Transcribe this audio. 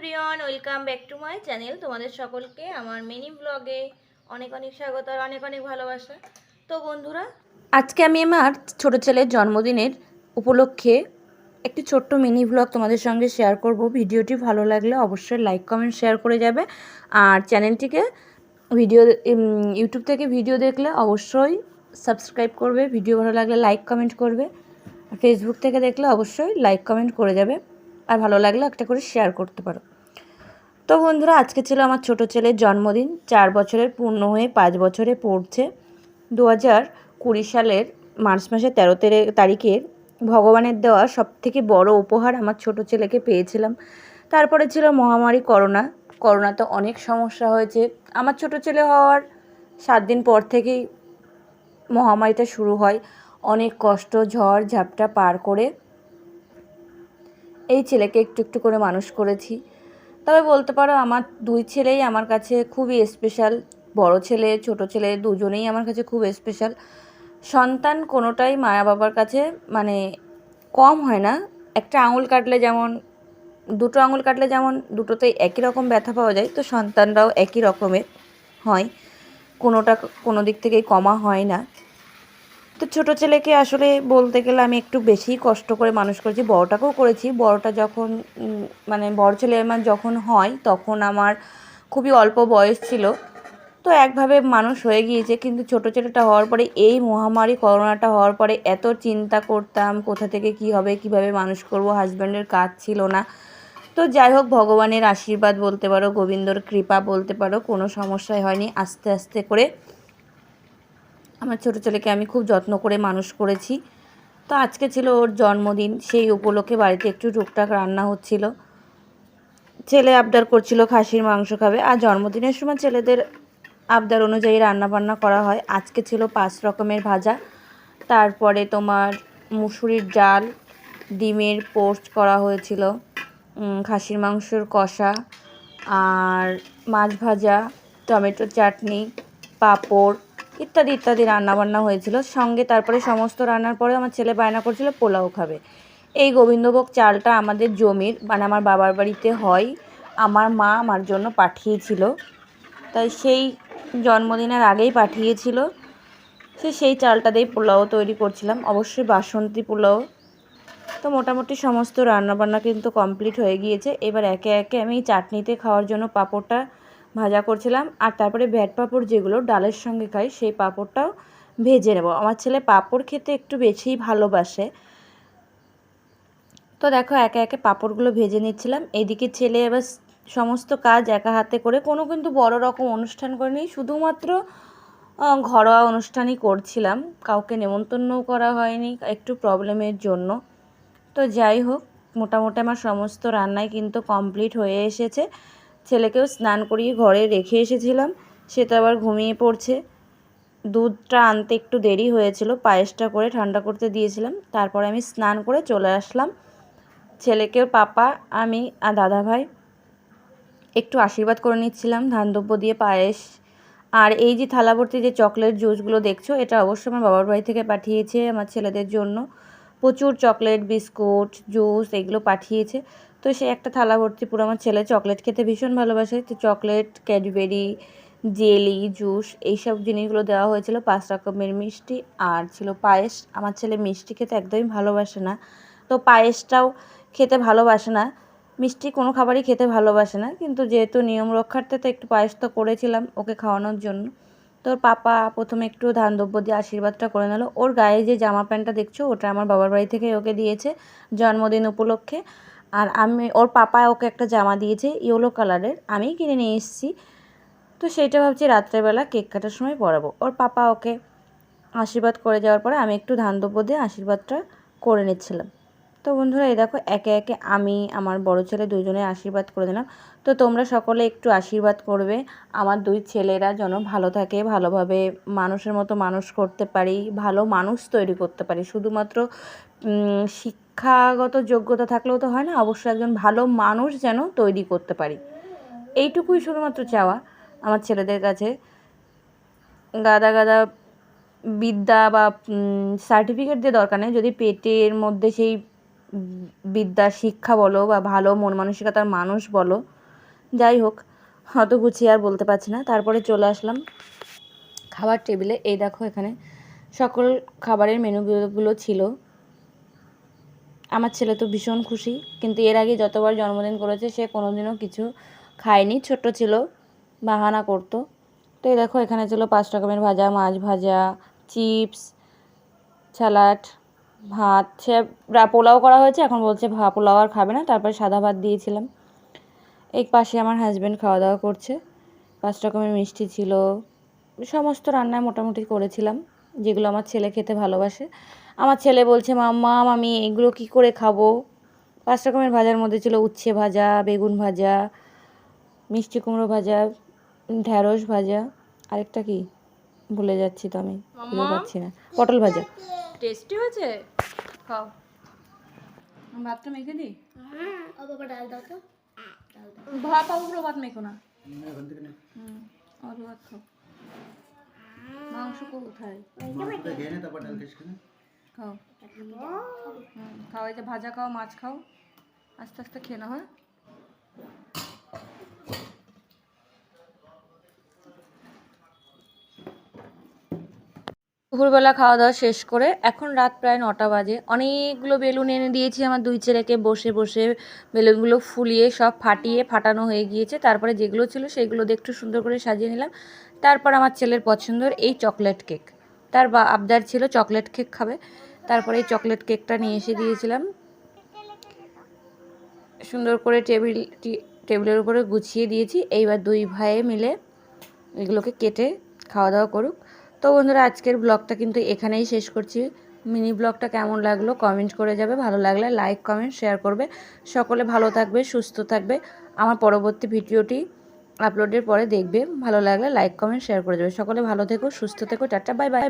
Everyone welcome back to my channel তোমাদের সকলকে আমার মিনি ব্লগে অনেক অনেক স্বাগত আর অনেক অনেক ভালোবাসা। তো বন্ধুরা, আজকে আমি আমার ছোট ছেলের জন্মদিনের উপলক্ষে একটি ছোট্ট মিনি ব্লগ তোমাদের সঙ্গে শেয়ার করব। ভিডিওটি ভালো লাগলে অবশ্যই লাইক কমেন্ট শেয়ার করে যাবে। আর চ্যানেলটিকে ভিডিও ইউটিউব থেকে ভিডিও দেখলে অবশ্যই সাবস্ক্রাইব করবে। ভিডিও ভালো লাগলে লাইক কমেন্ট করবে। ফেসবুক থেকে দেখলে অবশ্যই লাইক কমেন্ট করে যাবে। আর ভালো লাগলে একটা করে শেয়ার করতে পারো। তো বন্ধুরা, আজকে ছিল আমার ছোট ছেলের জন্মদিন। চার বছরের পূর্ণ হয়ে পাঁচ বছরে পড়ছে। দু হাজার কুড়ি সালের মার্চ মাসের তেরো তারিখের ভগবানের দেওয়া সবথেকে বড় উপহার আমার ছোট ছেলেকে পেয়েছিলাম। তারপরে ছিল মহামারী করোনা। করোনাতে অনেক সমস্যা হয়েছে। আমার ছোট ছেলে হওয়ার সাত দিন পর থেকেই মহামারীটা শুরু হয়। অনেক কষ্ট, ঝড়, ঝাপটা পার করে এই ছেলেকে একটু একটু করে মানুষ করেছি। তবে বলতে পারো আমার দুই ছেলেই আমার কাছে খুবই স্পেশাল বড় ছেলে, ছোট ছেলে দুজনেই আমার কাছে খুব স্পেশাল সন্তান কোনোটাই মা বাবার কাছে মানে কম হয় না। একটা আঙুল কাটলে যেমন, দুটো আঙুল কাটলে যেমন দুটোতেই একই রকম ব্যথা পাওয়া যায়, তো সন্তানরাও একই রকমের হয়। কোনোটা কোনো দিক থেকেই কমা হয় না। তো ছোটো ছেলেকে আসলে বলতে গেলে আমি একটু বেশি কষ্ট করে মানুষ করেছি। বড়টাকেও করেছি। বড়টা যখন মানে বড় ছেলে আমার যখন হয় তখন আমার খুবই অল্প বয়স ছিল। তো একভাবে মানুষ হয়ে গিয়েছে। কিন্তু ছোটো ছেলেটা হওয়ার পরে, এই মহামারী, করোনাটা হওয়ার পরে এত চিন্তা করতাম, কোথা থেকে কি হবে, কীভাবে মানুষ করব, হাজব্যান্ডের কাজ ছিল না। তো যাই হোক, ভগবানের আশীর্বাদ বলতে পারো, গোবিন্দর কৃপা বলতে পারো, কোনো সমস্যাই হয়নি। আস্তে আস্তে করে আমার ছোটো ছেলেকে আমি খুব যত্ন করে মানুষ করেছি। তো আজকে ছিল ওর জন্মদিন, সেই উপলক্ষে বাড়িতে একটু টুকটাক রান্না হচ্ছিল। ছেলে আবদার করছিল খাসির মাংস খাবে। আর জন্মদিনের সময় ছেলেদের আবদার অনুযায়ী রান্না বান্না করা হয়। আজকে ছিল পাঁচ রকমের ভাজা। তারপরে তোমার মুসুরির ডাল, ডিমের পোস্ট করা হয়েছিল খাসির মাংসর কষা, আর মাছ ভাজা, টমেটো চাটনি, পাঁপড় ইত্যাদি ইত্যাদি রান্নাবান্না হয়েছিল। সঙ্গে তারপরে সমস্ত রান্নার পরে আমার ছেলে বায়না করছিল, পোলাও খাবে। এই গোবিন্দভোগ চালটা আমাদের জমির মানে আমার বাবার বাড়িতে হয়। আমার মা আমার জন্য পাঠিয়েছিল। তাই সেই জন্মদিনের আগেই পাঠিয়েছিল। সে সেই চালটা দিয়েই পোলাও তৈরি করছিলাম। অবশ্যই বাসন্তী পোলাও। তো মোটামুটি সমস্ত রান্নাবান্না কিন্তু কমপ্লিট হয়ে গিয়েছে। এবার একে একে আমি চাটনিতে খাওয়ার জন্য পাঁপড়টা ভাজা করছিলাম আর তারপরে ভ্যাট পাঁপড় যেগুলো ডালের সঙ্গে খাই, সেই পাঁপড়টাও ভেজে নেব। আমার ছেলে পাঁপড় খেতে একটু বেশিই ভালোবাসে। তো দেখো, একে একে পাঁপড়গুলো ভেজে নিচ্ছিলাম। এদিকে ছেলে এবার সমস্ত কাজ একা হাতে করে কোনো কিন্তু বড় রকম অনুষ্ঠান করিনি শুধুমাত্র ঘরোয়া অনুষ্ঠানই করছিলাম। কাউকে নেমন্তন্নও করা হয়নি, একটু প্রবলেমের জন্য। তো যাই হোক, মোটামুটি আমার সমস্ত রান্নাই কিন্তু কমপ্লিট হয়ে এসেছে। ছেলেকেও স্নান করিয়ে ঘরে রেখে এসেছিলাম। সে তো আবার ঘুমিয়ে পড়ছে। দুধটা আনতে একটু দেরি হয়েছিল, পায়েসটা করে ঠান্ডা করতে দিয়েছিলাম। তারপরে আমি স্নান করে চলে আসলাম। ছেলেকেও পাপা, আমি আর দাদা ভাই একটু আশীর্বাদ করে নিচ্ছিলাম ধানদ্রব্য দিয়ে পায়েস। আর এই যে থালাভর্তি যে চকলেট জুসগুলো দেখছ, এটা অবশ্যই আমার বাবার বাড়ি থেকে পাঠিয়েছে আমার ছেলেদের জন্য। প্রচুর চকলেট, বিস্কুট, জুস এগুলো পাঠিয়েছে। তো সে একটা থালা ভর্তি, পুরো আমার ছেলে চকলেট খেতে ভীষণ ভালোবাসে। তো চকলেট ক্যাডবেরি জেলি জুস এইসব জিনিসগুলো দেওয়া হয়েছিল। পাঁচ রকমের মিষ্টি আর ছিল পায়েস। আমার ছেলে মিষ্টি খেতে একদমই ভালোবাসে না। তো পায়েসটাও খেতে ভালোবাসে না। মিষ্টি কোনো খাবারই খেতে ভালোবাসে না। কিন্তু যেহেতু নিয়ম রক্ষার্থে তো একটু পায়েস তো করেছিলাম ওকে খাওয়ানোর জন্য। তোর পাপা প্রথমে একটু ধান দ্রব্য দিয়ে আশীর্বাদটা করে নিল। ওর গায়ে যে জামা প্যান্টটা দেখছ, ওটা আমার বাবার বাড়ি থেকে ওকে দিয়েছে জন্মদিন উপলক্ষে। আর আমি, ওর পাপা ওকে একটা জামা দিয়েছে, ইয়েলো কালারের আমি কিনে নিয়ে এসেছি। তো সেইটা ভাবছি রাত্রেবেলা কেক কাটার সময় পরাবো। ওর পাপা ওকে আশীর্বাদ করে যাওয়ার পরে আমি একটু ধান দিয়ে আশীর্বাদটা করে নিচ্ছিলাম। তো বন্ধুরা, এই দেখো, একে একে আমি, আমার বড় ছেলে দুজনে আশীর্বাদ করে দিলাম। তো তোমরা সকলে একটু আশীর্বাদ করবে। আমার দুই ছেলেরা যেন ভালো থাকে, ভালোভাবে মানুষের মতো মানুষ করতে পারি, ভালো মানুষ তৈরি করতে পারি। শুধুমাত্র শিক্ষাগত যোগ্যতা থাকলেও তো হয় না, অবশ্যই একজন ভালো মানুষ যেন তৈরি করতে পারি। এইটুকুই শুধুমাত্র চাওয়া আমার ছেলেদের কাছে। গাদা গাদা বিদ্যা বা সার্টিফিকেট দিয়ে দরকার নেই। যদি পেটের মধ্যে সেই বিদ্যা, শিক্ষা বলো বা ভালো মন মানসিকতার মানুষ বলো, যাই হোক, অত গুছিয়ে আর বলতে পারছি না। তারপরে চলে আসলাম খাবার টেবিলে। এই দেখো এখানে সকল খাবারের মেনুগুলো ছিল। আমার ছেলে তো ভীষণ খুশি, কিন্তু এর আগে যতবার জন্মদিন করেছে, সে কোনোদিনও কিছু খায়নি। ছোট ছিল, বাহানা করতো। তো এই দেখো, এখানে ছিল পাঁচ রকমের ভাজা, মাছ ভাজা, চিপস, স্যালাড ভাত সে পোলাও করা হয়েছে এখন বলছে ভা পোলাও আর খাবে না তারপরে সাদা ভাত দিয়েছিলাম। এক পাশে আমার হাজব্যান্ড খাওয়া দাওয়া করছে পাঁচ রকমের মিষ্টি ছিল সমস্ত রান্নায় মোটামুটি করেছিলাম যেগুলো আমার ছেলে খেতে ভালোবাসে। আমার ছেলে বলছে মাম্মা আমি এগুলো কী করে খাব? পাঁচ রকমের ভাজার মধ্যে ছিল উচ্ছে ভাজা বেগুন ভাজা মিষ্টি কুমড়ো ভাজা ঢ্যাঁড়স ভাজা আরেকটা কি? ভুলে যাচ্ছি তো আমি ভুলে পাচ্ছি না। পটল ভাজা। টেস্টি হয়েছে? খাও। ভাতটা মেখে দিই? ডাল দাও তো। ভাত পাবো পুরো ভাত মেখো না। হুম আলু ভাত খাও। মাংস কোথায় খাও। হুম খাও এই যে ভাজা খাও মাছ খাও। আস্তে আস্তে খেয়ে না হ্যাঁ? দুপুরবেলা খাওয়া দাওয়া শেষ করে এখন রাত প্রায় নটা বাজে। অনেকগুলো বেলুন এনে দিয়েছি আমার দুই ছেলেকে বসে বসে বেলুনগুলো ফুলিয়ে সব ফাটিয়ে ফাটানো হয়ে গিয়েছে। তারপরে যেগুলো ছিল সেগুলো দিয়ে একটু সুন্দর করে সাজিয়ে নিলাম। তারপর আমার ছেলের পছন্দের এই চকলেট কেক। তার বা আবদার ছিল চকলেট কেক খাবে। তারপরে এই চকলেট কেকটা নিয়ে এসে দিয়েছিলাম। সুন্দর করে টেবিল টেবিলের উপরে গুছিয়ে দিয়েছি। এইবার দুই ভাইয়ে মিলে এগুলোকে কেটে খাওয়া দাওয়া করুক। তো বন্ধুরা, আজকের ব্লগটা কিন্তু এখানেই শেষ করছি। মিনি ব্লগটা কেমন লাগল কমেন্ট করে যাবে। ভালো লাগলে লাইক, কমেন্ট, শেয়ার করবে। সকলে ভালো থাকবে, সুস্থ থাকবে। আমার পরবর্তী ভিডিওটি আপলোডের পরে দেখবে। ভালো লাগলে লাইক, কমেন্ট, শেয়ার করে যাবে। সকলে ভালো থেকো, সুস্থ থেকো। Tata, bye bye.